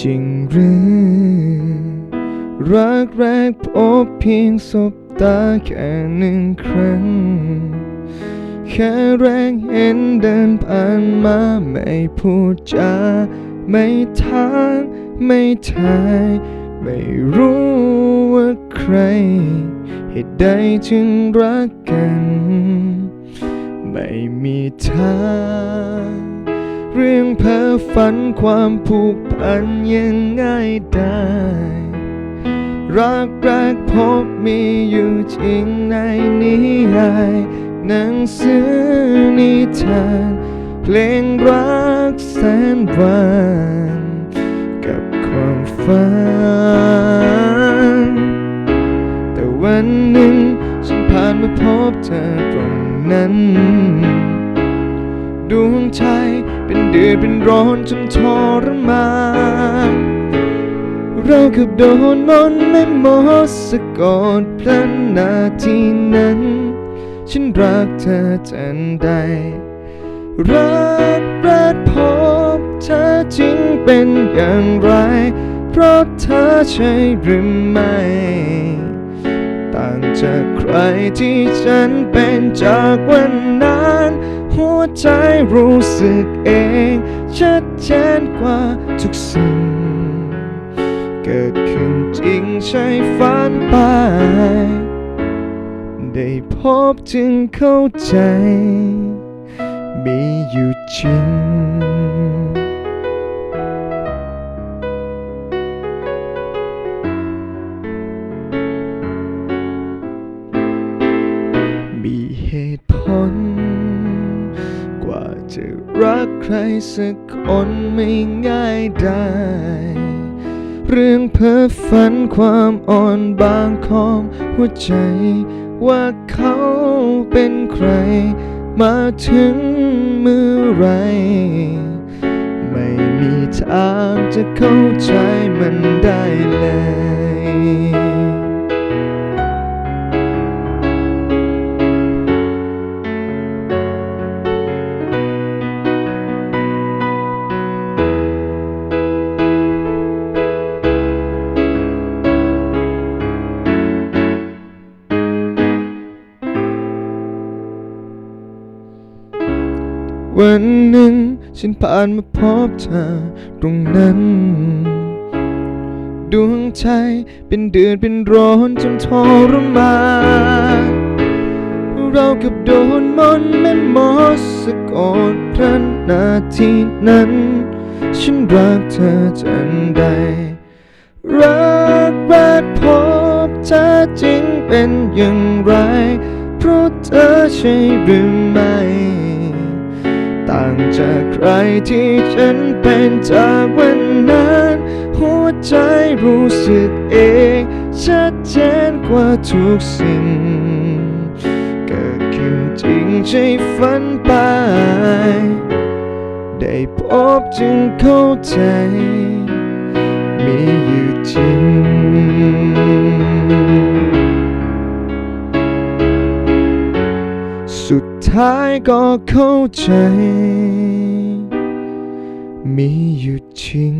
จริงหรือ รักแรกพบเพียงสบตาแค่หนึ่งครั้ง แค่แรงเห็นเดินผ่านมาไม่พูดจาไม่ทางไม่ทายไม่รู้ว่าใคร เหตุใดจึงรักกัน ไม่มีทาง เรื่องเพ้อฝันความผูกพันยังง่ายได้ รักแรกพบมีอยู่จริงในนิยายหนังสือนิทาน เพลงรักแสนหวาน ดวงใจเป็นเดือดเป็นร้อนจนทรมานเราเกับโดนมนต์ไม่มอสะกดพลันนาทีนั้น ฉันรักเธอจันใด รักแรกพบเธอจริงเป็นอย่างไร เพราะเธอใช่หรือไม่ต่างจากใครที่ฉันเป็นจากวันนั้น หัวใจรู้สึกเอง ชัดเจนกว่าทุกสิ่ง เกิดขึ้นจริงใช่ฝันไป ได้พบจึงเข้าใจ มีอยู่จริงมีเหตุผล จะรักใครสักคนไม่ง่ายได้ เรื่องเพ้อฝันความอ่อนบางของหัวใจ ว่าเขาเป็นใคร มาถึงเมื่อไร ไม่มีทางจะเข้าใจมันได้เลย วันหนึ่ง ฉันผ่านมาพบเธอตรงนั้น ดวงใจเป็นเดือดเป็นร้อนจนทรมานเรากับโดนมนแม่มอสสะกดพลันนาทีนั้น ฉันรักเธอจันใด รักแรกพบเธอจริงเป็นอย่างไร เพราะเธอใช่หรือไม่ จากใครที่ฉันเป็นจากวันนั้น หัวใจรู้สึกเอง ชัดเจนกว่าทุกสิ่ง เกิดขึ้นจริงใช่ฝันไป ได้พบจึงเข้าใจ มีอยู่จริงสุดท้ายก็เข้าใจ มีอยู่จริง